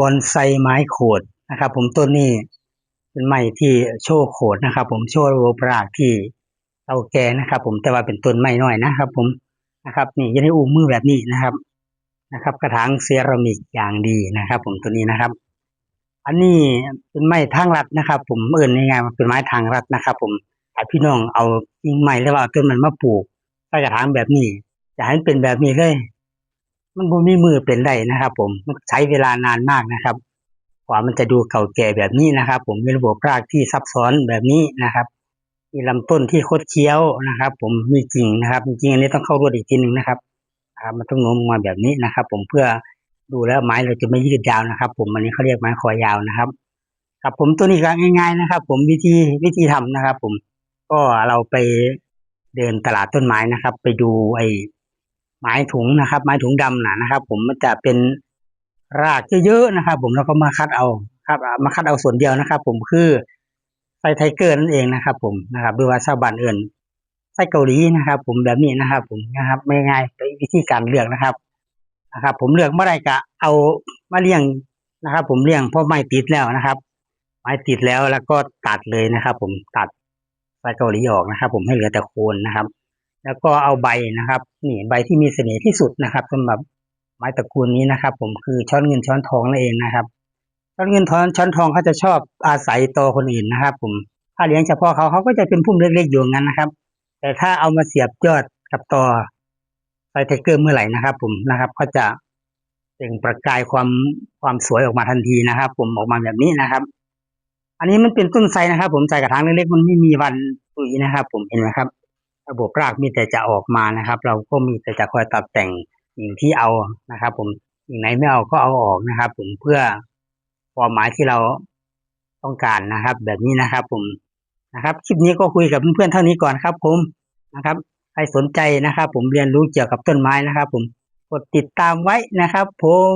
บอนไซไม้โขดนะครับ ผมต้นนี้เป็นไม้ที่โชว์โขดนะครับ ผมโชว์ระบรากที่เก่าแกนะครับ ผมแต่ว่าเป็นต้นไม้น้อยนะครับ ผมนะครับ นี่ยังได้อุ้มมือแบบนี้นะครับนะครับ กระถางเซรามิกอย่างดีนะครับ ผมตัวนี้นะครับ อันนี้เป็นไม้ทางรัดนะครับ ผมเอื่นง่ายๆมันเป็นไม้ทางรัดนะครับ ผมถ้าพี่น้องเอากิ่งไม้หรือว่าเอาต้นมันมาปลูกใส่กระถางแบบนี้จะให้มันเป็นแบบนี้เลย มันบ่มีมือเป็นได้นะครับ ผมมันใช้เวลานานมากนะครับ กว่ามันจะดูเก่าแก่แบบนี้นะครับ ผมมีระบบรากที่ซับซ้อนแบบนี้นะครับ มีลำต้นที่คดเคี้ยวนะครับ ผมมีกิ่งนะครับจริงๆอันนี้ต้องเข้ารวดอีกทีหนึ่งนะครับครับมันต้องโน้มมาแบบนี้นะครับ ผมเพื่อดูแล้วไม้เราจะไม่ยืดยาวนะครับ ผมอันนี้เขาเรียกไม้คอยาวนะครับ ครับผมตัวนี้ก็ง่าย ๆนะครับ ผมวิธีวิธีทำนะครับ ผมก็เราไปเดินตลาดต้นไม้นะครับ ไปดูไอ ไม้ถุงนะครับ ไม้ถุงดำนะนะครับ ผมมันจะเป็นรากเยอะๆนะครับ ผมแล้วก็มาคัดเอาครับ มาคัดเอาส่วนเดียวนะครับ ผมคือไซไทเกอร์นั่นเองนะครับ ผมนะครับหรือว่าชาวบ้านเอื่นไส้เกาหลีนะครับ ผมแบบนี้นะครับ ผมนะครับไม่ง่ายไปวิธีการเลือกนะครับนะครับ ผมเลือกเมื่อไรก็เอามาเลี้ยงนะครับ ผมเลี้ยงเพราะไม้ติดแล้วนะครับ ไม้ติดแล้วแล้วก็ตัดเลยนะครับ ผมตัดไฟเกาหลีออกนะครับ ผมให้เหลือแต่โคนนะครับ แล้วก็เอาใบนะครับนี่ใบที่มีเสน่ห์ที่สุดนะครับสำหรับไม้ตระกูลนี้นะครับ ผมคือช้อนเงินช้อนทองนั่นเองนะครับ ช้อนเงินช้อนช้อนทองเขาจะชอบอาศัยตัวคนอื่นนะครับ ผมถ้าเลี้ยงเฉพาะเขาเขาก็จะเป็นพุ่มเล็กๆอยู่งั้นนะครับ แต่ถ้าเอามาเสียบยอดกับตอไฟไทเกอร์เมื่อไหร่นะครับ ผมนะครับก็จะเปล่งประกายความความสวยออกมาทันทีนะครับ ผมออกมาแบบนี้นะครับ อันนี้มันเป็นต้นไทรนะครับ ผมใส่กระถางเล็กๆมันไม่มีวันปุ๋ยนะครับ ผมเห็นไหมครับ ระบบรากมีแต่จะออกมานะครับ เราก็มีแต่จะคอยตัดแต่งสิ่งที่เอานะครับ ผมสิ่งไหนไม่เอาก็เอาออกนะครับ ผมเพื่อความหมายที่เราต้องการนะครับ แบบนี้นะครับ ผมนะครับคลิปนี้ก็คุยกับเพื่อนๆเท่านี้ก่อนครับ ผมนะครับใครสนใจนะครับ ผมเรียนรู้เกี่ยวกับต้นไม้นะครับ ผมกดติดตามไว้นะครับ ผม